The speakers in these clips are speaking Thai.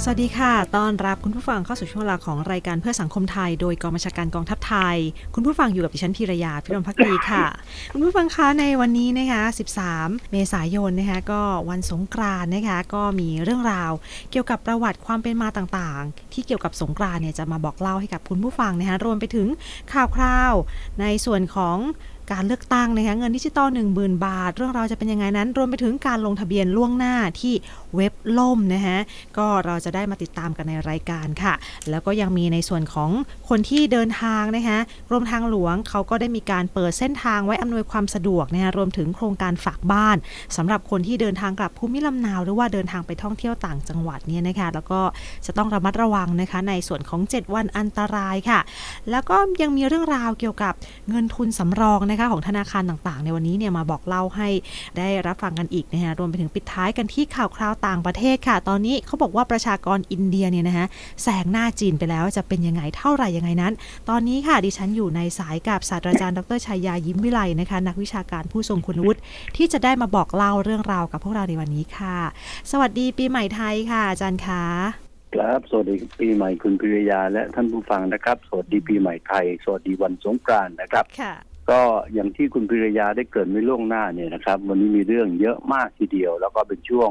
สวัสดีค่ะ ต้อนรับคุณผู้ฟังเข้าสู่ช่วงเวลาของรายการเพื่อสังคมไทย โดยกองบัญชาการกองทัพไทย คุณผู้ฟังอยู่กับดิฉันพีรยาพิรมพักดีค่ะ คุณผู้ฟังคะในวันนี้นะคะ 13 เมษายนนะคะก็วันสงกรานต์นะคะก็มีเรื่องราว เกี่ยวกับประวัติความเป็นมาต่างๆ ที่เกี่ยวกับสงกรานต์เนี่ยจะมาบอกเล่าให้กับคุณผู้ฟังนะคะรวมไปถึงข่าวคราวในส่วนของ การเลือกตั้งนะคะเงินดิจิตอล10,000 บาท เรื่องราวจะเป็นยังไงนั้น รวมไปถึงการลงทะเบียนล่วงหน้าที่เว็บล่มนะคะก็เราจะได้มาติดตามกันในรายการค่ะ แล้วก็ยังมีในส่วนของคนที่เดินทางนะคะกรมทางหลวงเขาก็ได้มีการเปิดเส้นทางไว้อำนวยความสะดวกนะคะรวมถึงโครงการฝากบ้านสำหรับคนที่เดินทางกลับภูมิลำเนาหรือว่าเดินทางไปท่องเที่ยวต่างจังหวัดเนี่ยนะคะแล้วก็จะต้องระมัดระวังนะคะในส่วนของ 7 วันอันตรายค่ะ แล้วก็ยังมีเรื่องราวเกี่ยวกับเงินทุนสำรองนะคะของธนาคารต่างๆ ในวันนี้เนี่ยมาบอกเล่าให้ได้รับฟังกันอีกนะคะรวมไปถึงปิดท้ายกันที่ข่าวคราวต่างประเทศค่ะ ตอนนี้เขาบอกว่าประชากรอินเดียเนี่ยนะคะแซงหน้าจีนไปแล้วจะเป็นยังไงเท่าไหร่ยังไงนั้น ตอนนี้ค่ะดิฉันอยู่ในสายกับศาสตราจารย์ดรชัยยายิ้มวิไลนะคะนักวิชาการผู้ทรงคุณวุฒิที่จะได้มาบอกเล่าเรื่องราวกับพวกเราในวันนี้ค่ะ สวัสดีปีใหม่ไทยค่ะ อาจารย์คะครับ สวัสดีปีใหม่คุณพิรยาและท่านผู้ฟังนะครับ สวัสดีปีใหม่ไทย สวัสดีวันสงกรานต์นะครับ ค่ะ ก็อย่างที่คุณพิรยาได้เกริดไว้ล่วงหน้าเนี่ยนะครับ วันนี้มีเรื่องเยอะมากทีเดียว แล้วก็เป็นช่วง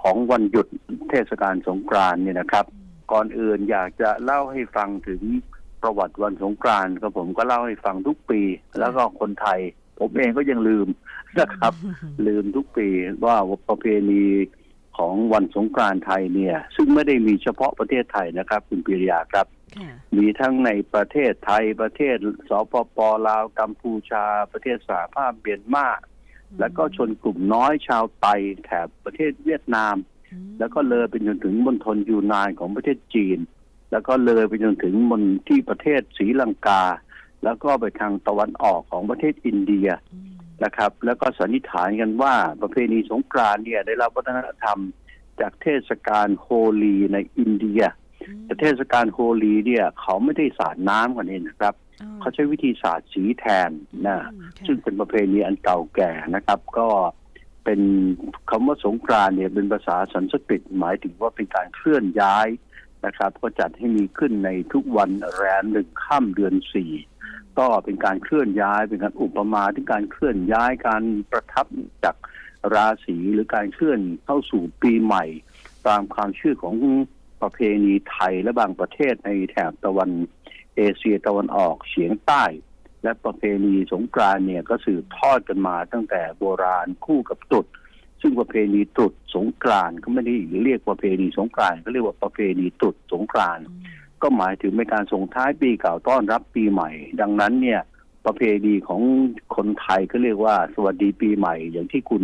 ของวันหยุดเทศกาลสงกรานต์เนี่ยนะครับ ก่อนอื่นอยากจะเล่าให้ฟังถึงประวัติวันสงกรานต์ก็ผมก็เล่าให้ฟังทุกปี แล้วก็คนไทย ผมเองก็ยังลืมนะครับ ลืมทุกปีว่าประเพณีของวันสงกรานต์ไทยเนี่ย ซึ่งไม่ได้มีเฉพาะประเทศไทยนะครับ คุณปิริยาครับค่ะ มีทั้งในประเทศไทยประเทศสปปลาวกัมพูชา ประเทศสหภาพเมียนมา แล้วก็ชนกลุ่มน้อยชาวไตแถบประเทศเวียดนาม แล้วก็เลยไปจนถึงมณฑลยูนานของประเทศจีน แล้วก็เลยไปจนถึงมณที่ประเทศศรีลังกา แล้วก็ไปทางตะวันออกของประเทศอินเดียอืมนะครับ แล้วก็สันนิษฐานกันว่าประเพณีสงกรานต์เนี่ยได้รับวัฒนธรรมจากเทศกาลโฮลีในอินเดีย แต่เทศกาลโฮลีเนี่ย เขาไม่ได้สาดน้ำกันเองนะครับอ๋อเขาใช้วิธีสาดสีแทนนะอืมค่ะซึ่งเป็นประเพณีอันเก่าแก่นะครับ ก็เป็นคำว่าสงกรานต์เนี่ยเป็นภาษาสันสกฤตหมายถึงว่าเป็นการเคลื่อนย้ายนะครับ ก็จัดให้มีขึ้นในทุกวันแรมหนึ่งค่ำเดือนสี่ก็เป็นการเคลื่อนย้ายเป็นการอุปมาถึงการเคลื่อนย้ายการประทับจากราศีหรือการเคลื่อนเข้าสู่ปีใหม่ ตามความเชื่อของ ประเพณีไทยและบางประเทศในแถบตะวันเอเชียตะวันออกเฉียงใต้ และประเพณีสงกรานเนี่ยก็สืบทอดกันมาตั้งแต่โบราณคู่กับตรุษซึ่งประเพณีตรุษสงกรานก็ไม่ได้เรียกประเพณีสงกรานก็เรียกว่าประเพณีตรุษสงกรานก็หมายถึงเป็นการส่งท้ายปีเก่าต้อนรับปีใหม่ ดังนั้นเนี่ยประเพณีของคนไทยก็เรียกว่าสวัสดีปีใหม่ อย่างที่คุณ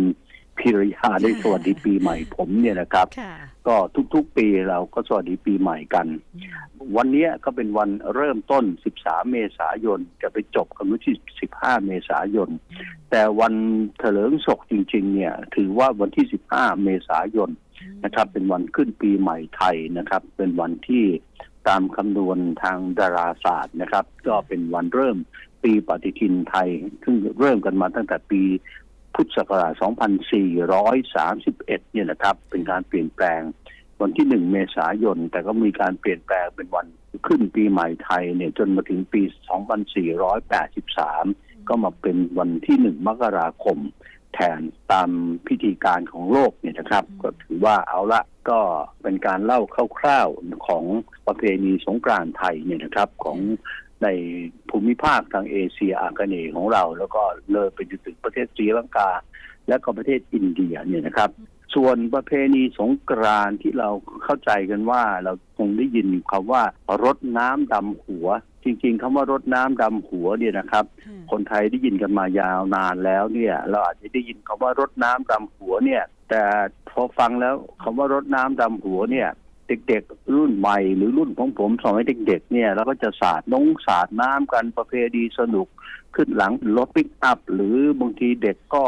พิรยาได้สวัสดีปีใหม่ผมเนี่ยนะครับค่ะก็ทุกๆปีเราก็สวัสดีปีใหม่กัน วันเนี้ยก็เป็นวันเริ่มต้น 13 เมษายน จะไปจบกันวันที่ 15 เมษายน แต่วันเถลิงศกจริง ๆ เนี่ย ถือว่าวันที่ 15 เมษายนนะครับ เป็นวันขึ้นปีใหม่ไทยนะครับ เป็นวันที่ตามคำนวณทางดาราศาสตร์นะครับ ก็เป็นวันเริ่มปีปฏิทินไทย ซึ่งเริ่มกันมาตั้งแต่ปี พุทธศักราช 2431 เนี่ยนะครับ เป็นการเปลี่ยนแปลงวันที่หนึ่งเมษายน แต่ก็มีการเปลี่ยนแปลงเป็นวันขึ้นปีใหม่ไทยเนี่ยจนมาถึงปี 2483 ก็มาเป็นวันที่หนึ่งมกราคม แทนตามพิธีการของโลกเนี่ยนะครับ ก็ถือว่าเอาละก็เป็นการเล่าคร่าวๆของประเพณีสงกรานต์ไทยเนี่ยนะครับของ ในภูมิภาคทางเอเชียอาคเนย์ของเรา แล้วก็เลยไปจนถึงประเทศศรีลังกา และก็ประเทศอินเดียเนี่ยนะครับ ส่วนประเพณีสงกรานที่เราเข้าใจกันว่าเราคงได้ยินคำว่ารดน้ำดำหัว จริง ๆคำว่ารดน้ำดำหัวเนี่ยนะครับ คนไทยได้ยินกันมายาวนานแล้วเนี่ย เราอาจจะได้ยินคำว่ารดน้ำดำหัวเนี่ย แต่พอฟังแล้วคำว่ารดน้ำดำหัวเนี่ย เด็กๆ รุ่นใหม่หรือรุ่นของผมสมัยเด็กๆเนี่ยเราก็จะสาดน้องสาดน้ำกันประเพณีสนุกขึ้นหลังรถปิกอัพ หรือบางทีเด็กก็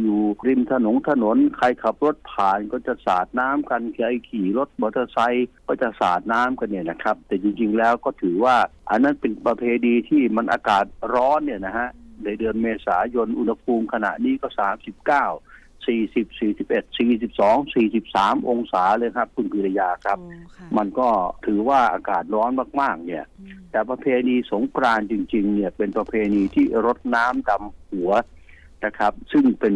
อยู่ริมถนนถนน ใครขับรถผ่านก็จะสาดน้ำกันใครขี่รถมอเตอร์ไซค์ก็จะสาดน้ำกันเนี่ยนะครับ แต่จริงๆแล้วก็ถือว่า อันนั้นเป็นประเพณีที่มันอากาศร้อนเนี่ยนะฮะในเดือนเมษายนอุณหภูมิขณะนี้ก็ 39 40 41 42 43 องศาเลยครับ คุณพิรยาครับโอ้ค่ะมันก็ถือว่าอากาศร้อนมากๆ เนี่ยอืมแต่ประเพณีสงกรานต์จริง ๆ เนี่ย เป็นประเพณีที่รดน้ำดำหัวนะครับ ซึ่งเป็น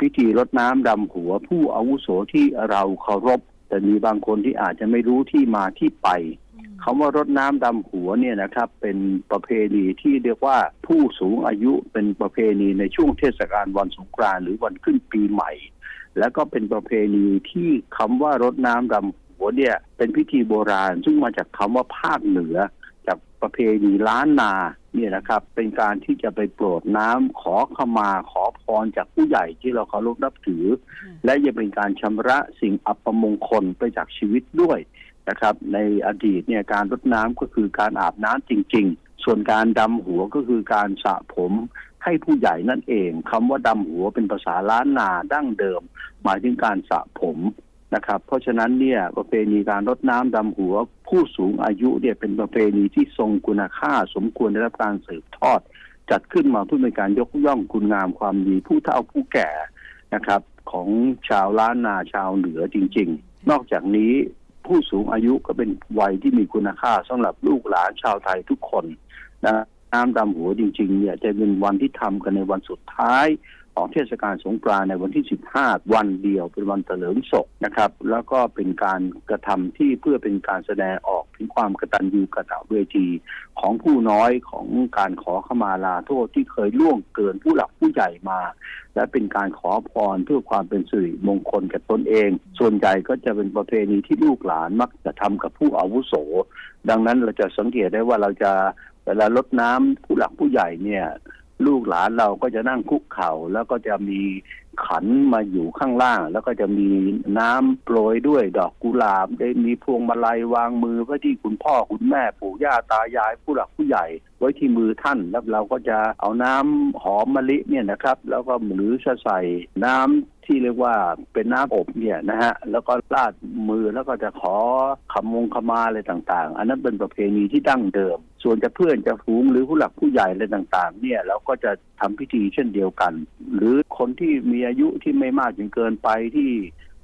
พิธีรดน้ำดำหัวผู้อาวุโสที่เราเคารพ แต่มีบางคนที่อาจจะไม่รู้ที่มาที่ไปอืม คำว่ารดน้ำดำหัวเนี่ยนะครับ เป็นประเพณีที่เรียกว่าผู้สูงอายุเป็นประเพณีในช่วงเทศกาลวันสงกรานต์หรือวันขึ้นปีใหม่ แล้วก็เป็นประเพณีที่คำว่ารดน้ำดำหัวเนี่ยเป็นพิธีโบราณ ซึ่งมาจากคำว่าภาคเหนือ จากประเพณีล้านนาเนี่ยนะครับ เป็นการที่จะไปโปรดน้ำขอขมาขอพรจากผู้ใหญ่ที่เราเคารพนับถือ และยังเป็นการชำระสิ่งอัปมงคลไปจากชีวิตด้วย นะครับ ในอดีตเนี่ยการรดน้ำก็คือการอาบน้ำจริง ๆ ส่วนการดำหัวก็คือการสระผมให้ผู้ใหญ่นั่นเองคำว่าดำหัวเป็นภาษาล้านนาดั้งเดิม หมายถึงการสระผมนะครับ เพราะฉะนั้นเนี่ยประเพณีการรดน้ำดำหัว ผู้สูงอายุเนี่ยเป็นประเพณีที่ทรงคุณค่าสมควรได้รับการสืบทอด จัดขึ้นมาเพื่อเป็นการยกย่องคุณงามความดีผู้เฒ่าผู้แก่นะครับ ของชาวล้านนาชาวเหนือจริง ๆ นอกจากนี้ ผู้สูงอายุก็เป็นวัยที่มีคุณค่าสำหรับลูกหลานชาวไทยทุกคนนะน้ำดำหัวจริงๆเนี่ยจะเป็นวันที่ทำกันในวันสุดท้าย ของเทศกาลสงกรานในวันที่ 15 วันเดียวเป็นวันเถลิงศกนะครับ แล้วก็เป็นการกระทำที่เพื่อเป็นการแสดงออกถึงความกตัญญูกตเวทีของผู้น้อยของการขอขมาลาโทษที่เคยล่วงเกินผู้หลักผู้ใหญ่มา และเป็นการขอพรเพื่อความเป็นสิริมงคลกับตนเอง ส่วนใหญ่ก็จะเป็นประเพณีที่ลูกหลานมักจะทำกับผู้อาวุโส ดังนั้นเราจะสังเกตได้ว่าเราจะเวลาลดน้ำผู้หลักผู้ใหญ่เนี่ย ลูกหลานเราก็จะนั่งคุกเข่าแล้วก็จะมีขันมาอยู่ข้างล่าง แล้วก็จะมีน้ำโปรยด้วยดอกกุหลาบได้มีพวงมาลัยวางมือไว้ที่คุณพ่อคุณแม่ปู่ย่าตายายผู้หลักผู้ใหญ่ ไว้ที่มือท่านแล้วเราก็จะเอาน้ำหอมมะลิเนี่ยนะครับ แล้วก็หรือจะใส่น้ำที่เรียกว่าเป็นน้ำอบเนี่ยนะฮะแล้วก็ลาดมือแล้วก็จะขอคำมงคมาอะไรต่างๆ อันนั้นเป็นประเพณีที่ดั้งเดิม ส่วนจะเพื่อนจะฝูงหรือผู้หลักผู้ใหญ่อะไรต่าง ๆ เนี่ยเราก็จะทำพิธีเช่นเดียวกัน หรือคนที่มีอายุที่ไม่มากจนเกินไปที่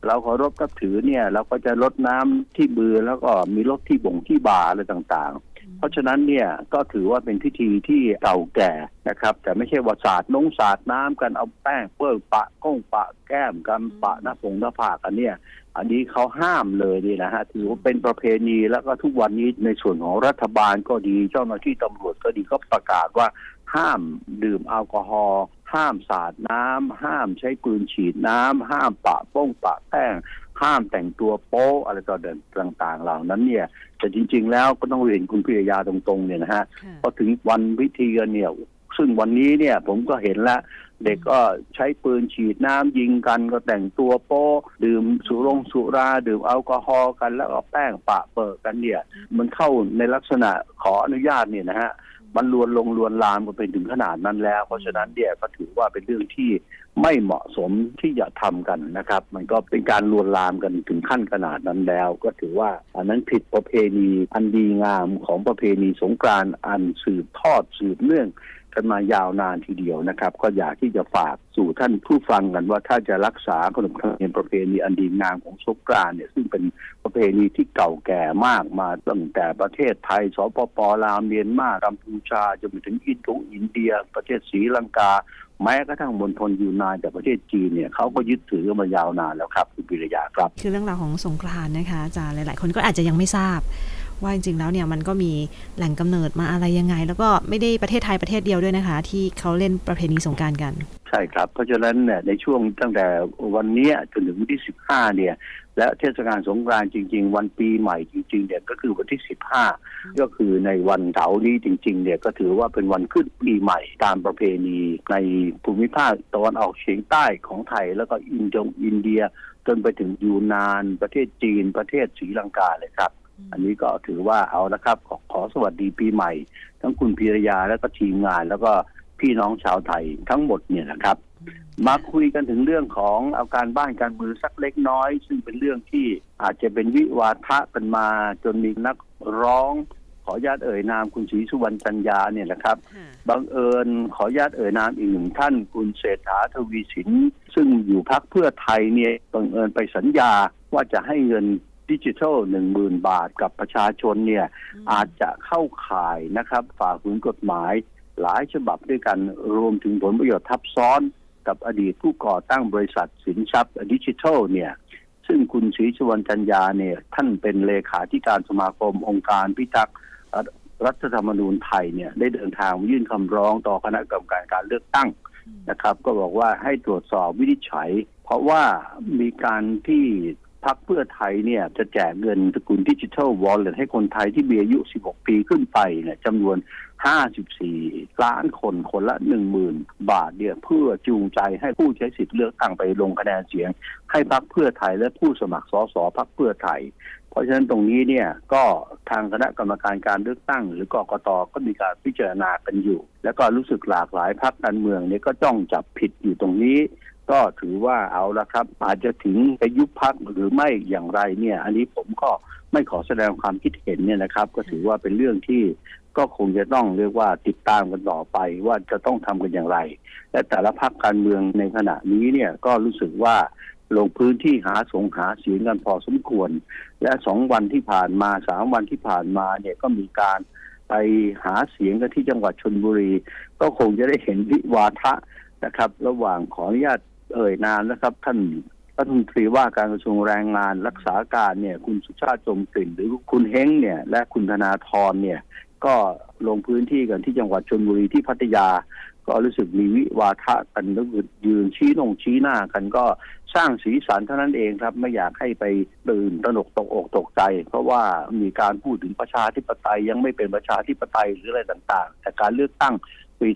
เราเคารพนับถือเนี่ยเราก็จะลดน้ำที่มือแล้วก็มีลดที่บ่งที่บาอะไรต่างๆ เพราะฉะนั้นเนี่ยก็ถือว่าเป็นพิธีที่เก่าแก่นะครับ แต่ไม่ใช่ว่าสาดน้องสาดน้ำกันเอาแป้งเปื้อนปะก้งปะแก้มกันปะหน้าผงหน้าผากกันเนี่ย อันนี้เขาห้ามเลยนี่นะฮะถือว่าเป็นประเพณีแล้วก็ทุกวันนี้ในส่วนของรัฐบาลก็ดีเจ้าหน้าที่ตำรวจก็ดีก็ประกาศว่า ห้ามดื่มแอลกอฮอล์ห้ามสาดน้ำห้ามใช้ปืนฉีดน้ำห้ามปะป้งปะแป้ง ห้ามแต่งตัวโป๊อะไรต่อเดินต่าง ๆ เหล่านั้นเนี่ย แต่จริง ๆ แล้วก็ต้องเรียนคุณพิรยาตรงๆเนี่ยนะฮะค่ะพอถึงวันพิธีกันเนี่ย ซึ่งวันนี้เนี่ยผมก็เห็นแล้วเด็กก็ใช้ปืนฉีดน้ำยิงกันก็แต่งตัวโป๊ดื่มสุรงสุราดื่มแอลกอฮอล์กันแล้วก็แป้งปะเปิดกันเนี่ย มันเข้าในลักษณะขออนุญาตเนี่ยนะฮะมันลวนลงลวนลามกันไปถึงขนาดนั้นแล้ว เพราะฉะนั้นเนี่ยก็ถือว่าเป็นเรื่องที่ไม่เหมาะสมที่จะทำกันนะครับ มันก็เป็นการลวนลามกันถึงขั้นขนาดนั้นแล้ว ก็ถือว่าอันนั้นผิดประเพณีอันดีงามของประเพณีสงกรานต์อันสืบทอดสืบเนื่อง กันมายาวนานทีเดียวนะครับ ก็อยากที่จะฝากสู่ท่านผู้ฟังกันว่าถ้าจะรักษาขนบธรรมเนียมประเพณีอันดีงามของสงกรานเนี่ยซึ่งเป็นประเพณีที่เก่าแก่มากมาตั้งแต่ประเทศไทยสปปลาวเมียนมากัมพูชาจนไปถึงอินโดอินเดีย ประเทศศรีลังกา แม้กระทั่งมณฑลยูนานจากประเทศจีนเนี่ยเขาก็ยึดถือกันมายาวนานแล้วครับคุณปิรยาครับ คือเรื่องราวของสงกรานนะคะอาจารย์หลาย ๆ คนก็อาจจะยังไม่ทราบ ว่าจริงๆแล้วเนี่ยมันก็มีแหล่งกำเนิดมาอะไรยังไง แล้วก็ไม่ได้ประเทศไทยประเทศเดียวด้วยนะคะ ที่เขาเล่นประเพณีสงการกัน ใช่ครับ เพราะฉะนั้นเนี่ยในช่วงตั้งแต่วันนี้จนถึงวันที่ 15 เนี่ย และเทศกาลสงกานต์จริง ๆ วันปีใหม่จริงๆเนี่ยก็คือวันที่ 15 ก็คือในวันเสาร์นี้จริง ๆ เนี่ยก็ถือว่าเป็นวันขึ้นปีใหม่ตามประเพณีในภูมิภาคตะวันออกเฉียงใต้ของไทยแล้วก็อินโดอินเดียจนไปถึงยูนาน ประเทศจีน ประเทศศรีลังกาเลยครับ อันนี้ก็ถือว่าเอาละครับ ขอขอสวัสดีปีใหม่ ทั้งคุณพีรยาแล้วก็ทีมงาน แล้วก็พี่น้องชาวไทยทั้งหมดเนี่ยนะครับ มาคุยกันถึงเรื่องของเอาการบ้านการเมืองสักเล็กน้อย ซึ่งเป็นเรื่องที่อาจจะเป็นวิวาทะกันมา จนมีนักร้อง ขออนุญาตเอ่ยนามคุณศรีสุวรรณจันยาเนี่ยนะครับค่ะบังเอิญขออนุญาตเอ่ยนามอีกหนึ่งท่าน คุณเศรษฐาทวีสินซึ่งอยู่พักเพื่อไทยเนี่ยบังเอิญไปสัญญาว่าจะให้เงิน ดิจิทัลหนึ่งหมื่นบาทกับประชาชนเนี่ยอาจจะเข้าข่ายนะครับ ฝ่าฝืนกฎหมาย หลายฉบับด้วยกันรวมถึงผลประโยชน์ทับซ้อนกับอดีตผู้ก่อตั้งบริษัทสินทรัพย์ดิจิทัลเนี่ย ซึ่งคุณศรีสุวรรณจันยาเนี่ย ท่านเป็นเลขาธิการสมาคมองค์การพิทักษ์รัฐธรรมนูญไทยเนี่ย ได้เดินทางมายื่นคำร้องต่อคณะกรรมการการเลือกตั้งนะครับ ก็บอกว่าให้ตรวจสอบวินิจฉัย เพราะว่ามีการที่ พักเพื่อไทยเนี่ยจะแจกเงินสกุลดิจิทัลวอลเล็ตให้คนไทยที่มีอายุ 16 ปีขึ้นไปเนี่ยจำนวน 54 ล้านคนคนละ 10,000 บาทเนี่ยเพื่อจูงใจให้ผู้ใช้สิทธิ์เลือกตั้งไปลงคะแนนเสียง ให้พักเพื่อไทยและผู้สมัครสสพักเพื่อไทย เพราะฉะนั้นตรงนี้เนี่ยก็ทางคณะกรรมการการเลือกตั้ง หรือกกตก็มีการพิจารณากันอยู่ แล้วก็รู้สึกหลากหลายพรรคการเมืองเนี่ยก็จ้องจับผิดอยู่ตรงนี้ ก็ถือว่าเอาละครับ อาจจะถึงไปยุบพักหรือไม่อย่างไรเนี่ย อันนี้ผมก็ไม่ขอแสดงความคิดเห็นเนี่ยนะครับ ก็ถือว่าเป็นเรื่องที่ก็คงจะต้องเรียกว่าติดตามกันต่อไปว่าจะต้องทำกันอย่างไร และแต่ละพรรคการเมืองในขณะนี้เนี่ยก็รู้สึกว่าลงพื้นที่หาสงหาเสียงกันพอสมควร และสองวันที่ผ่านมาสามวันที่ผ่านมาเนี่ยก็มีการไปหาเสียงกันที่จังหวัดชนบุรี ก็คงจะได้เห็นวิวาทะนะครับ ระหว่างขออนุญาต เอ่ยนามนะครับ ท่านรัฐมนตรีว่าการกระทรวงแรงงานรักษาการเนี่ย คุณสุชาติจมกลิ่น หรือคุณเฮงเนี่ย และคุณธนาธรเนี่ย ก็ลงพื้นที่กันที่จังหวัดชนบุรีที่พัทยา ก็รู้สึกมีวิวาทะกันแล้วยืนชี้นงชี้หน้ากันก็สร้างสีสันเท่านั้นเองครับ ไม่อยากให้ไปตื่นตระหนกตกอกตกใจ เพราะว่ามีการพูดถึงประชาธิปไตยยังไม่เป็นประชาธิปไตยหรืออะไรต่าง ๆ แต่การเลือกตั้งปี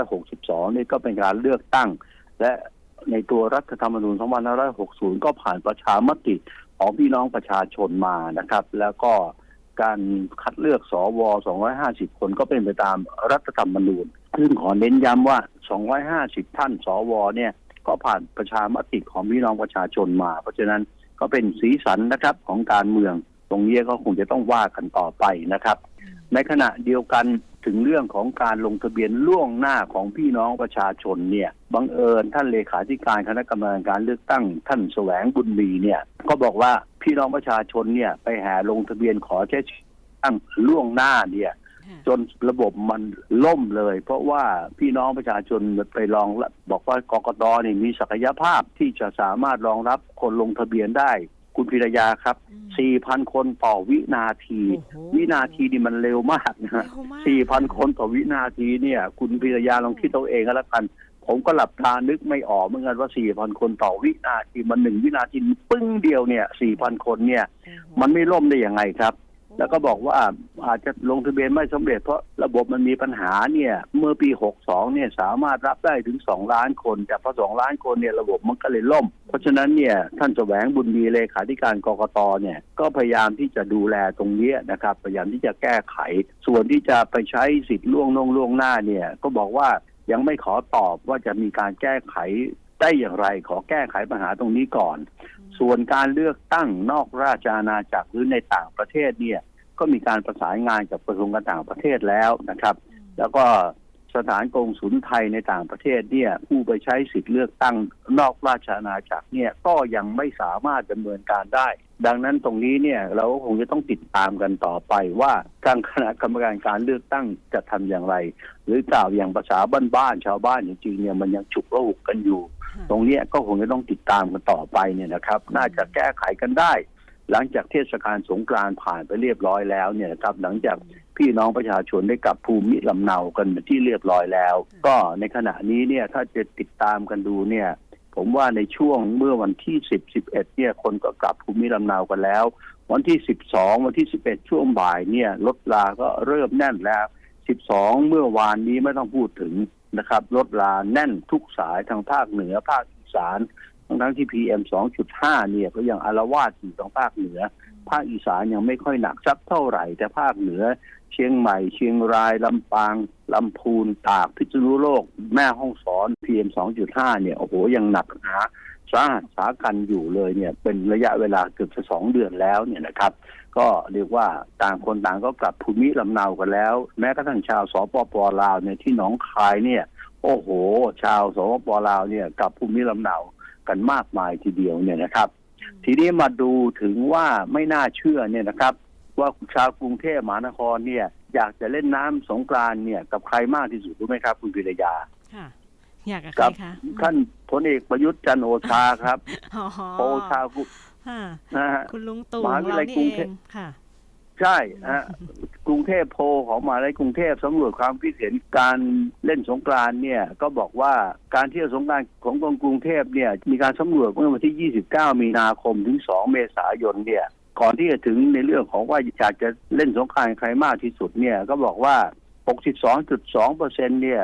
2562 นี่ก็เป็นการเลือกตั้ง และ ในตัวรัฐธรรมนูญ2560 ก็ผ่านประชามติของพี่น้องประชาชนมานะครับ แล้วก็การคัดเลือกสว250 คนก็เป็นไปตามรัฐธรรมนูญซึ่งขอเน้นย้ำว่า 250 ท่านสวเนี่ยก็ผ่านประชามติของพี่น้องประชาชนมา เพราะฉะนั้นก็เป็นสีสันนะครับของการเมือง ตรงนี้ก็คงจะต้องว่ากันต่อไปนะครับ ในขณะเดียวกัน ถึงเรื่องของการลงทะเบียนล่วงหน้าของพี่น้องประชาชนเนี่ยบังเอิญท่านเลขาธิการคณะกรรมการการเลือกตั้งท่านแสวงบุญมีเนี่ยก็บอกว่าพี่น้องประชาชนเนี่ยไปแห่ลงทะเบียนขอใช้สิทธิ์ตั้งล่วงหน้าเนี่ยจนระบบมันล่มเลย เพราะว่าพี่น้องประชาชนไปลองละบอกว่ากกตนี่มีศักยภาพที่จะสามารถรองรับคนลงทะเบียนได้ คุณพิรยาครับ 4,000 คนต่อวินาที โอ้โหวินาทีนี่มันเร็วมากนะฮะเร็วมาก 4,000 คนต่อวินาทีเนี่ย คุณพิรยาลองคิดเอาเองก็แล้วกัน ผมก็หลับตานึกไม่ออกเหมือนกันว่า 4,000 คนต่อวินาทีมันหนึ่งวินาทีปึ้งเดียวเนี่ย 4,000 คนเนี่ย มันไม่ล่มได้ยังไงครับ แล้วก็บอกว่าอาจจะลงทะเบียนไม่สำเร็จเพราะระบบมันมีปัญหาเนี่ย เมื่อปี 62 เนี่ยสามารถรับได้ถึง 2 ล้านคนแต่พอ 2 ล้านคนเนี่ยระบบมันก็เลยล่ม เพราะฉะนั้นเนี่ยท่านแสวงบุญมีเลขาธิการกรกตเนี่ยก็พยายามที่จะดูแลตรงนี้นะครับ พยายามที่จะแก้ไข ส่วนที่จะไปใช้สิทธิ์ล่วงลงล่วงหน้าเนี่ยก็บอกว่ายังไม่ขอตอบว่าจะมีการแก้ไขได้อย่างไรขอแก้ไขปัญหาตรงนี้ก่อน ส่วนการเลือกตั้งนอกราชอาณาจักรหรือในต่างประเทศเนี่ย ก็มีการประสานงานกับกระทรวงการต่างประเทศแล้วนะครับ แล้วก็สถานกงสุลไทยในต่างประเทศเนี่ยผู้ไปใช้สิทธิ์เลือกตั้งนอกราชอาณาจักรเนี่ยก็ยังไม่สามารถดำเนินการได้ ดังนั้นตรงนี้เนี่ยเราก็คงจะต้องติดตามกันต่อไปว่าทางคณะกรรมการการเลือกตั้งจะทำอย่างไร หรือกล่าวอย่างภาษาบ้านๆชาวบ้านจริงๆเนี่ยมันยังฉุกระหุกกันอยู่ ตรงเนี้ยก็คงจะต้องติดตามกันต่อไปเนี่ยนะครับ น่าจะแก้ไขกันได้ หลังจากเทศกาลสงกรานต์ผ่านไปเรียบร้อยแล้วเนี่ยครับหลังจากพี่น้องประชาชนได้กลับภูมิลำเนากันเป็นที่เรียบร้อยแล้ว ก็ในขณะนี้เนี่ยถ้าจะติดตามกันดูเนี่ยผมว่าในช่วงเมื่อวันที่ 10 11เนี่ยคนก็กลับภูมิลำเนากันแล้ว วันที่ 12 วันที่ 11 ช่วงบ่ายเนี่ยรถลาก็เริ่มแน่นแล้ว 12 เมื่อวานนี้ไม่ต้องพูดถึงนะครับรถลาแน่นทุกสายทางภาคเหนือภาคอีสาน ทั้งๆที่ PM 2.5เนี่ยก็ยังอารวาสอยู่ทางภาคเหนือ ภาคอีสานยังไม่ค่อยหนักสักเท่าไหร่ แต่ภาคเหนือ เชียงใหม่ เชียงราย ลำปาง ลำพูน ตาก พิษณุโลก แม่ห้องสอน PM 2.5เนี่ย โอ้โห ยังหนักหนาสาหัสสากันอยู่เลยเนี่ย เป็นระยะเวลาเกือบจะสองเดือนแล้วเนี่ยนะครับ ก็เรียกว่าต่างคนต่างก็กลับภูมิลำเนากันแล้ว แม้กระทั่งชาวสปปลาวเนี่ยที่หนองคายเนี่ย โอ้โห ชาวสปปลาวเนี่ยกลับภูมิลำเนา กันมากมายทีเดียวเนี่ยนะครับ ทีนี้มาดูถึงว่าไม่น่าเชื่อเนี่ยนะครับ ว่าชาวกรุงเทพมหานครเนี่ย อยากจะเล่นน้ำสงกรานต์เนี่ยกับใครมากที่สุดรู้ไหมครับ คุณพิรยาค่ะอยากกับใคครัรบคะท่านพลเอกประยุทธ์จันทร์โอชาครับอ๋อโอชากุค่ะนะฮะคุณลุงตู่มหาของวิทยาเราลัยนี่กรุเองเทพงค่ะ ใช่ฮะกรุงเทพโพลของมหาวิทยาลัยกรุงเทพสำรวจความคิดเห็นการเล่นสงกรานเนี่ยก็บอกว่าการเที่ยวสงกรานของกรุงเทพเนี่ยมีการสำรวจเมื่อวันที่ 29 มีนาคมถึง 2 เมษายนเนี่ยก่อนที่จะถึงในเรื่องของว่าอยากจะเล่นสงกรานใครมากที่สุดเนี่ยก็บอกว่า 62.2เปอร์เซ็นเนี่ย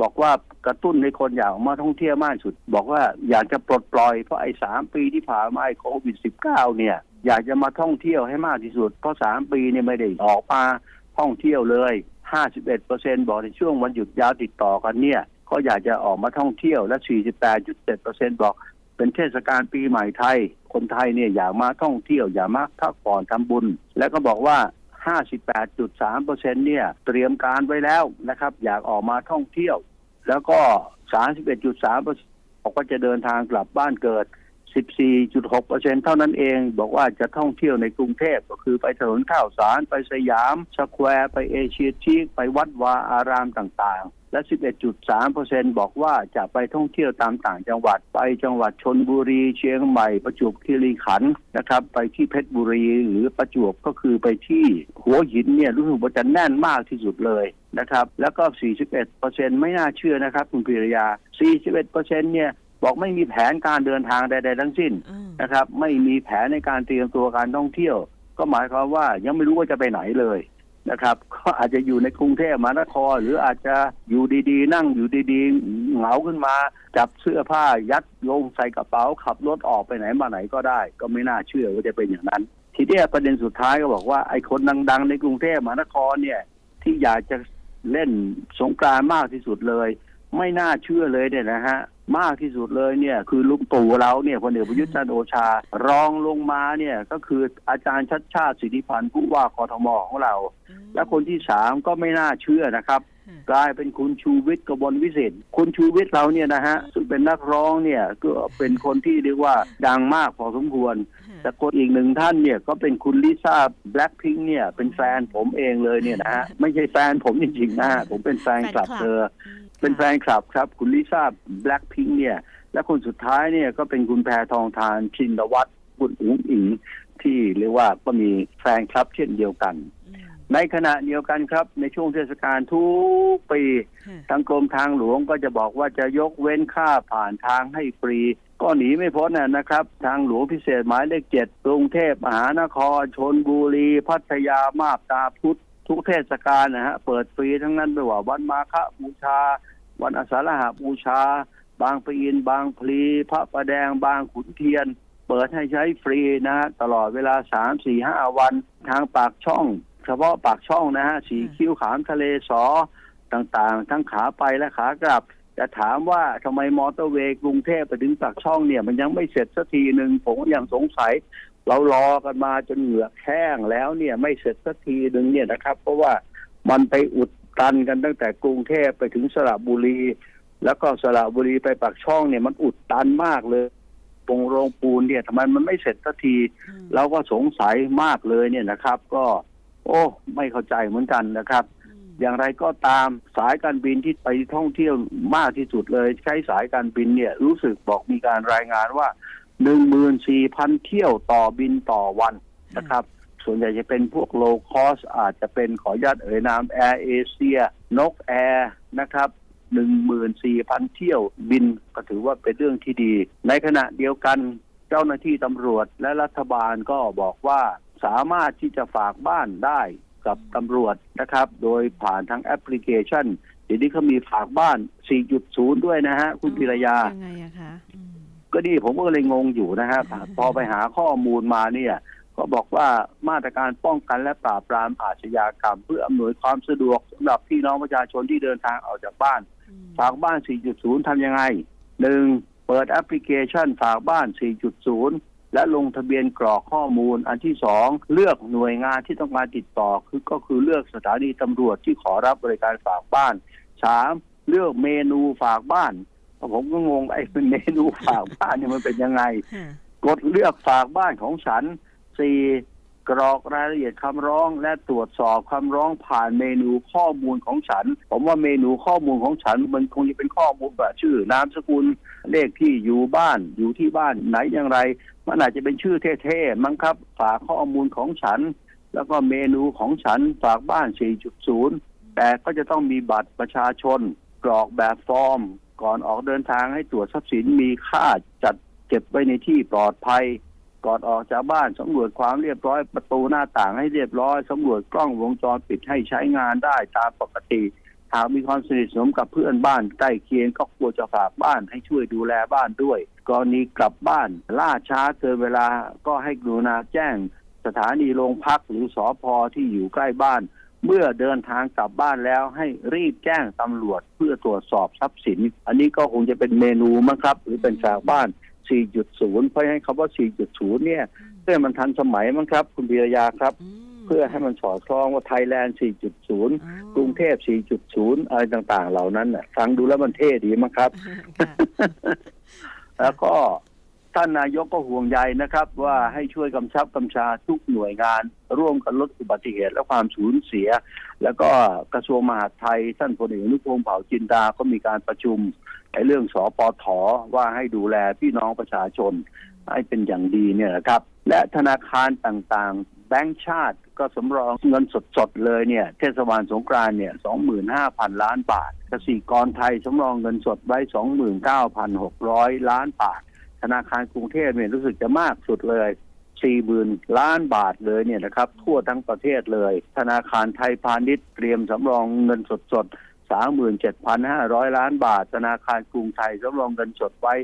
บอกว่ากระตุ้นให้คนอยากออกมาท่องเที่ยวมากที่สุด บอกว่าอยากจะปลดปล่อยเพราะไอ้สามปีที่ผ่านมาไอ้โควิด -19 เนี่ย อยากจะมาท่องเที่ยวให้มากที่สุด เพราะสามปีเนี่ยไม่ได้ออกมาท่องเที่ยวเลย51เปอร์เซ็นบอกในช่วงวันหยุดยาวติดต่อกันเนี่ย ก็อยากจะออกมาท่องเที่ยวและ48.7เปอร์เซ็นบอกเป็นเทศกาลปีใหม่ไทย คนไทยเนี่ยอยากมาท่องเที่ยวอยากมาพักผ่อนทำบุญ แล้วก็บอกว่า 58.3เปอร์เซ็นเนี่ยเตรียมการไว้แล้วนะครับ อยากออกมาท่องเที่ยว แล้วก็ 31.3เปอร์เซ็นบอกว่าจะเดินทางกลับบ้านเกิด 14.6เปอร์เท่านั้นเองบอกว่าจะท่องเที่ยวในกรุงเทพก็คือไปถนนข้าวสาร ไปสยามสแควร์ไปเอเชียทีคไปวัดวาอารามต่างๆ และ 11.3เปอร์เซ็นบอกว่าจะไปท่องเที่ยวตามต่างจังหวัด ไปจังหวัดชนบุรี เชียงใหม่ ประจวบคีรีขันธ์นะครับ ไปที่เพชรบุรีหรือประจวบก็คือไปที่หัวหินเนี่ยรู้สึกว่าจะแน่นมากที่สุดเลยนะครับ แล้วก็ 41เปอร์เซ็นไม่น่าเชื่อนะครับ คุณพิรยา 41เปอร์เซ็นเนี่ย บอกไม่มีแผนการเดินทางใด ๆ ทั้งสิ้นอืมนะครับ ไม่มีแผนในการเตรียมตัวการท่องเที่ยว ก็หมายความว่ายังไม่รู้ว่าจะไปไหนเลยนะครับ ก็อาจจะอยู่ในกรุงเทพมหานคร หรืออาจจะอยู่ดีๆ นั่งอยู่ดีๆเหงาขึ้นมา จับเสื้อผ้ายัดลงใส่กระเป๋าขับรถออกไปไหนมาไหนก็ได้ ก็ไม่น่าเชื่อว่าจะเป็นอย่างนั้น ทีเนี้ยประเด็นสุดท้ายก็บอกว่าไอ้คนดัง ๆ ในกรุงเทพมหานครเนี่ย ที่อยากจะเล่นสงกรานต์มากที่สุดเลย ไม่น่าเชื่อเลยเนี่ยนะฮะมากที่สุดเลยเนี่ยคือลุงตู่เราเนี่ยพลเอกประยุทธ์จันทร์โอชา รองลงมาเนี่ยก็คืออาจารย์ชัดชาติสิทธิพันธ์ผู้ว่ากทมของเรา และคนที่สามก็ไม่น่าเชื่อนะครับอืมกลายเป็นคุณชูวิทย์กบลวิสิทธิ์คุณชูวิทย์เราเนี่ยนะฮะซึ่งเป็นนักร้องเนี่ยก็เป็นคนที่เรียกว่าดังมากพอสมควร แต่คนอีกหนึ่งท่านเนี่ยก็เป็นคุณลิซ่าแบล็คพิงเนี่ยเป็นแฟนผมเองเลยเนี่ยนะฮะไม่ใช่แฟนผมจริงๆนะฮะผมเป็นแฟนคลับเธอ เป็นแฟนคลับครับ คุณลิซ่าแบล็คพิงเนี่ย และคนสุดท้ายเนี่ยก็เป็นคุณแพรทองทานชินวัตรคุณอุ๋งอิง ที่เรียกว่าก็มีแฟนคลับเช่นเดียวกันอืมในขณะเดียวกันครับ ในช่วงเทศกาลทุกปีค่ะทางกรมทางหลวงก็จะบอกว่าจะยกเว้นค่าผ่านทางให้ฟรี ก็หนีไม่พ้นนะนะครับ ทางหลวงพิเศษหมายเลขเจ็ดกรุงเทพมหานครชนบุรี พัทยามาบตาพุธ ทุกเทศกาลนะฮะเปิดฟรีทั้งนั้นไม่ว่าวันมาฆบูชา วันอาสาฬหบูชา บางปะอินบางพลี พระประแดงบางขุนเทียน เปิดให้ใช้ฟรีนะฮะตลอดเวลาสามสี่ห้าวันทางปากช่อง เฉพาะปากช่องนะฮะสีคิ้วขามทะเลสอต่างๆ ทั้งขาไปและขากลับจะถามว่าทำไมมอเตอร์เวย์กรุงเทพไปถึงปากช่องเนี่ย มันยังไม่เสร็จสักทีหนึ่งผมก็ยังสงสัย เรารอกันมาจนเหงือกแห้งแล้วเนี่ยไม่เสร็จสักทีหนึ่งเนี่ยนะครับ เพราะว่ามันไปอุดตันกันตั้งแต่กรุงเทพไปถึงสระบุรี แล้วก็สระบุรีไปปากช่องเนี่ยมันอุดตันมากเลยตรงโรงปูนเนี่ยทำไมมันไม่เสร็จสักทีอืมเราก็สงสัยมากเลยเนี่ยนะครับ ก็ โอ้ไม่เข้าใจเหมือนกันนะครับอืมอย่างไรก็ตามสายการบินที่ไปท่องเที่ยวมากที่สุดเลย ใช้สายการบินเนี่ย รู้สึกบอกมีการรายงานว่า หนึ่งหมื่นสี่พันเที่ยวต่อบินต่อวันนะครับ ส่วนใหญ่จะเป็นพวกโลคอสอาจจะเป็นขออนุญาตเอ่ยนามแอร์เอเชียนกแอร์นะครับหนึ่งหมื่นสี่พันเที่ยวบินก็ถือว่าเป็นเรื่องที่ดี ในขณะเดียวกันเจ้าหน้าที่ตำรวจและรัฐบาลก็บอกว่าสามารถที่จะฝากบ้านได้กับตำรวจนะครับ โดยผ่านทางแอปพลิเคชันเดี๋ยวนี้เขามีฝากบ้าน 4.0 ด้วยนะฮะ คุณพิรยายังไงอะคะอืม ก็ดีผมก็เลยงงอยู่นะฮะพอไปหาข้อมูลมาเนี่ย ก็บอกว่ามาตรการป้องกันและปราบปรามอาชญากรรม เพื่ออำนวยความสะดวกสำหรับพี่น้องประชาชนที่เดินทางออกจากบ้าน ฝากบ้าน 4.0 ทำยังไงหนึ่งเปิดแอปพลิเคชันฝากบ้าน 4.0 และลงทะเบียนกรอกข้อมูล อันที่สองเลือกหน่วยงานที่ต้องการติดต่อคือก็คือเลือกสถานีตำรวจที่ขอรับบริการฝากบ้านสามเลือกเมนูฝากบ้าน ผมก็งงไอ้เมนูฝากบ้านเนี่ยมันเป็นยังไงค่ะกดเลือกฝากบ้านของฉันสี่กรอกรายละเอียดคำร้อง และตรวจสอบคำร้องผ่านเมนูข้อมูลของฉัน ผมว่าเมนูข้อมูลของฉัน มันคงจะเป็นข้อมูลแบบชื่อนามสกุลเลขที่อยู่บ้านอยู่ที่บ้านไหนอย่างไร มันอาจจะเป็นชื่อเท่ๆมั้งครับ ฝากข้อมูลของฉัน แล้วก็เมนูของฉันฝากบ้าน 4.0 แต่ก็จะต้องมีบัตรประชาชน กรอกแบบฟอร์ม ก่อนออกเดินทางให้ตรวจทรัพย์สินมีค่าจัดเก็บไว้ในที่ปลอดภัย ก่อนออกจากบ้านสำรวจความเรียบร้อยประตูหน้าต่างให้เรียบร้อยสำรวจกล้องวงจรปิดให้ใช้งานได้ตามปกติหากมีความสนิทสนมกับเพื่อนบ้านใกล้เคียงก็ควรจะฝากบ้านให้ช่วยดูแลบ้านด้วย กรณีกลับบ้านล่าช้าเกินเวลาก็ให้กรุณาแจ้ง สถานีโรงพักหรือสอพอที่อยู่ใกล้บ้าน เมื่อเดินทางกลับบ้านแล้วให้รีบแจ้งตำรวจเพื่อตรวจสอบทรัพย์สิน อันนี้ก็คงจะเป็นเมนูมั้งครับ หรือเป็นฝากบ้าน 4.0 เพราะให้คำว่า 4.0 เนี่ยเพื่อมันทันสมัยมั้งครับ คุณพิรยาครับ เพื่อให้มันสอดคล้องว่าไทยแลนด์ 4.0 กรุงเทพ 4.0 อะไรต่าง ๆ เหล่านั้นน่ะฟังดูแล้วมันเท่ดีมั้งครับค่ะแล้วก็ ท่านนายกก็ห่วงใยนะครับ ว่าให้ช่วยกำชับกำชาทุกหน่วยงาน ร่วมกันลดอุบัติเหตุและความสูญเสีย แล้วก็กระทรวงมหาดไทย ท่านพลเอกอนุพงศ์เผ่าจินดาก็มีการประชุมในเรื่องสปทว่าให้ดูแลพี่น้องประชาชน ให้เป็นอย่างดีเนี่ยนะครับ และธนาคารต่างๆ แบงก์ชาติก็สำรองเงินสดๆเลยเนี่ยเทศบาลสงกรานเนี่ย25,000 ล้านบาทกสิกรไทยสำรองเงินสดไว้ 29,600 ล้านบาท ธนาคารกรุงเทพเนี่ยรู้สึกจะมากสุดเลย40,000ล้านบาทเลยเนี่ยนะครับ ทั่วทั้งประเทศเลย ธนาคารไทยพาณิชย์เตรียมสำรองเงินสดสด37,500ล้านบาท ธนาคารกรุงไทยสำรองเงินสดไว้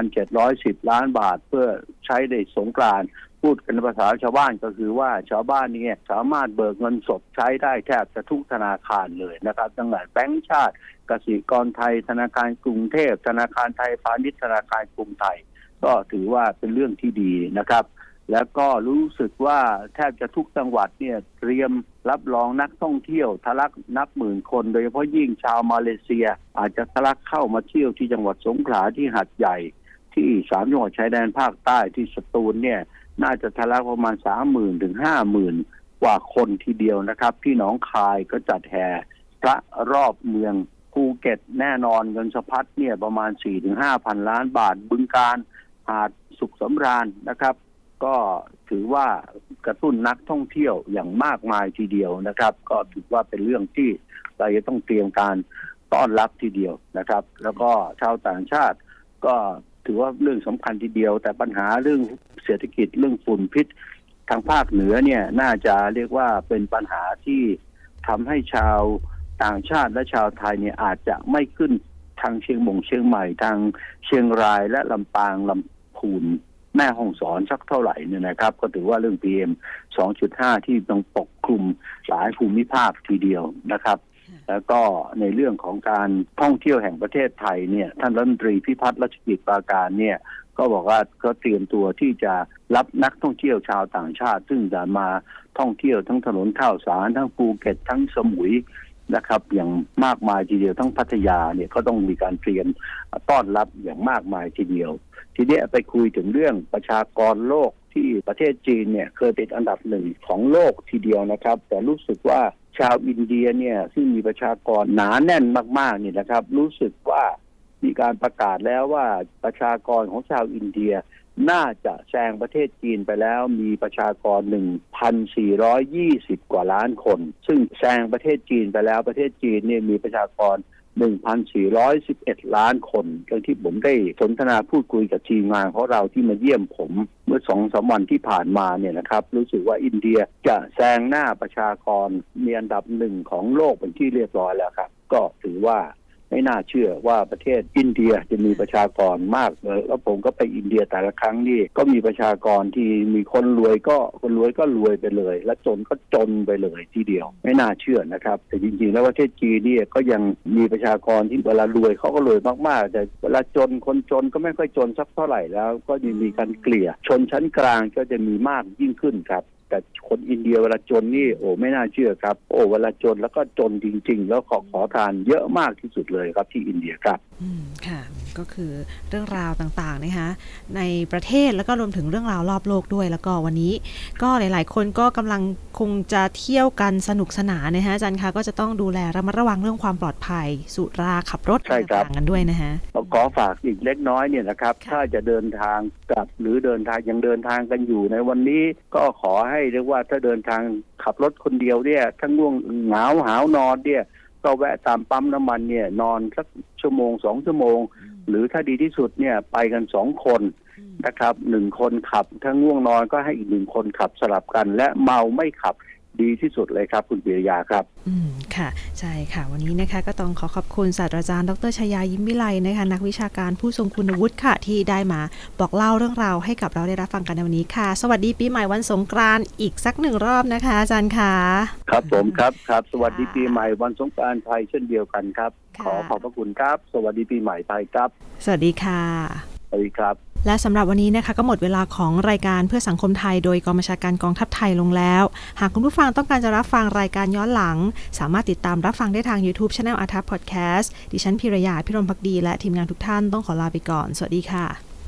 21,710ล้านบาท เพื่อใช้ในสงกราน พูดกันภาษาชาวบ้านก็คือว่าชาวบ้านเนี่ยสามารถเบิกเงินสดใช้ได้แทบจะทุกธนาคารเลยนะครับตั้งแต่แบงก์ชาติกสิกรไทย ธนาคารกรุงเทพ ธนาคารไทยพาณิชย์ธนาคารกรุงไทย ก็ถือว่าเป็นเรื่องที่ดีนะครับ แล้วก็รู้สึกว่าแทบจะทุกจังหวัดเนี่ยเตรียมรับรองนักท่องเที่ยวทะลักนับหมื่นคนโดยเฉพาะยิ่งชาวมาเลเซีย อาจจะทะลักเข้ามาเที่ยวที่จังหวัดสงขลาที่หัดใหญ่ที่สามจังหวัดชายแดนภาคใต้ที่สตูลเนี่ย น่าจะทะลักประมาณสามหมื่นถึงห้าหมื่นกว่าคนทีเดียวนะครับ พี่น้องคายก็จัดแห่พระรอบเมืองภูเก็ตแน่นอนเงินสะพัดเนี่ยประมาณสี่ถึงห้าพันล้านบาทบึงการหาดสุขสำราญนะครับ ก็ถือว่ากระตุ้นนักท่องเที่ยวอย่างมากมายทีเดียวนะครับ ก็ถือว่าเป็นเรื่องที่เราจะต้องเตรียมการต้อนรับทีเดียวนะครับ แล้วก็ชาวต่างชาติก็ ถือว่าเรื่องสำคัญทีเดียว แต่ปัญหาเรื่องเศรษฐกิจเรื่องฝุ่นพิษ ทางภาคเหนือเนี่ยน่าจะเรียกว่าเป็นปัญหาที่ทำให้ชาวต่างชาติและชาวไทยเนี่ยอาจจะไม่ขึ้นทางเชียงมงเชียงใหม่ทางเชียงรายและลำปางลำพูนแม่ห้องสอนสักเท่าไหร่เนี่ยนะครับ ก็ถือว่าเรื่อง PM 2.5ที่ต้องปกคลุมหลายภูมิภาคทีเดียวนะครับ แล้วก็ในเรื่องของการท่องเที่ยวแห่งประเทศไทยเนี่ยท่านรัฐมนตรีพิพัฒน์รัชกิจปราการเนี่ยก็บอกว่าก็เตรียมตัวที่จะรับนักท่องเที่ยวชาวต่างชาติ ซึ่งจะมาท่องเที่ยวทั้งถนนข้าวสารทั้งภูเก็ตทั้งสมุยนะครับ อย่างมากมายทีเดียวทั้งพัทยาเนี่ยก็ต้องมีการเตรียมต้อนรับอย่างมากมายทีเดียว ทีนี้ไปคุยถึงเรื่องประชากรโลกที่ประเทศจีนเนี่ยเคยติดอันดับหนึ่งของโลกทีเดียวนะครับ แต่รู้สึกว่า ชาวอินเดียเนี่ยซึ่งมีประชากรหนาแน่นมากๆนี่นะครับ รู้สึกว่ามีการประกาศแล้วว่าประชากรของชาวอินเดียน่าจะแซงประเทศจีนไปแล้วมีประชากร 1,420 กว่าล้านคน ซึ่งแซงประเทศจีนไปแล้วประเทศจีนเนี่ยมีประชากร 1,411 ล้านคนทั้งที่ผมได้สนทนาพูดคุยกับทีมงานของเราที่มาเยี่ยมผมเมื่อสองสามวันที่ผ่านมาเนี่ยนะครับ รู้สึกว่าอินเดียจะแซงหน้าประชากรมีอันดับหนึ่งของโลกเป็นที่เรียบร้อยแล้วครับ ก็ถือว่า ไม่น่าเชื่อว่าประเทศอินเดียจะมีประชากรมากเลยแล้วผมก็ไปอินเดียแต่ละครั้งนี่ก็มีประชากรที่มีคนรวยก็คนรวยก็รวยไปเลย และจนก็จนไปเลยทีเดียว ไม่น่าเชื่อนะครับ แต่จริงๆ แล้วประเทศจีนเนี่ยก็ยังมีประชากรที่เวลารวยเขาก็รวยมากๆ แต่เวลาจนคนจนก็ไม่ค่อยจนสักเท่าไหร่แล้ว ก็ยังมีการเกลี่ย ชนชั้นกลางก็จะมีมากยิ่งขึ้นครับ แต่คนอินเดียเวลาจนนี่โอ้ไม่น่าเชื่อครับ โอ้เวลาจนแล้วก็จนจริง ๆ แล้วขอขอทานเยอะมากที่สุดเลยครับที่อินเดียครับอืมค่ะ ก็คือเรื่องราวต่างๆนะคะในประเทศแล้วก็รวมถึงเรื่องราวรอบโลกด้วยแล้วก็วันนี้ ก็หลาย ๆ คนก็กำลังคงจะเที่ยวกันสนุกสนานนะคะอาจารย์คะก็จะต้องดูแลระมัดระวังเรื่องความปลอดภัย สุราขับรถใช่ครับต่างๆกันด้วยนะคะเราขอฝากอีกเล็กน้อยเนี่ยนะครับค่ะถ้าจะเดินทางกลับหรือเดินทางยังเดินทางกันอยู่ในวันนี้ก็ขอให้เรียกว่าถ้าเดินทางขับรถคนเดียวเนี่ยถ้าง่วงเหงาหาวนอนเนี่ย ก็แวะตามปั๊มน้ำมันเนี่ย นอนสักชั่วโมงสองชั่วโมง หรือถ้าดีที่สุดเนี่ยไปกันสองคนอืมนะครับหนึ่งคนขับ ถ้าง่วงนอนก็ให้อีกหนึ่งคนขับสลับกัน และเมาไม่ขับ ดีที่สุดเลยครับ คุณปิยาครับ อืมค่ะ ใช่ค่ะ วันนี้นะคะ ก็ต้องขอขอบคุณศาสตราจารย์ ดรชยายิ้มวิไลนะคะ นักวิชาการผู้ทรงคุณวุฒิค่ะ ที่ได้มาบอกเล่าเรื่องราวให้กับเราได้รับฟังกันในวันนี้ค่ะ สวัสดีปีใหม่วันสงกรานต์อีกสักหนึ่งรอบนะคะ อาจารย์ค่ะครับผมครับครับ สวัสดีค่ะปีใหม่วันสงกรานต์ไทยเช่นเดียวกันครับค่ะขอขอบพระคุณครับ สวัสดีปีใหม่ไทยครับ สวัสดีค่ะสวัสดีครับ และสำหรับวันนี้นะคะก็หมดเวลาของรายการเพื่อสังคมไทย โดยกองบัญชาการกองทัพไทยลงแล้ว หากคุณผู้ฟังต้องการจะรับฟังรายการย้อนหลัง สามารถติดตามรับฟังได้ทาง YouTube Channel อาทัพพอดแคสต์ดิฉันพิรยาพิรมพักดี และทีมงานทุกท่านต้องขอลาไปก่อน สวัสดีค่ะ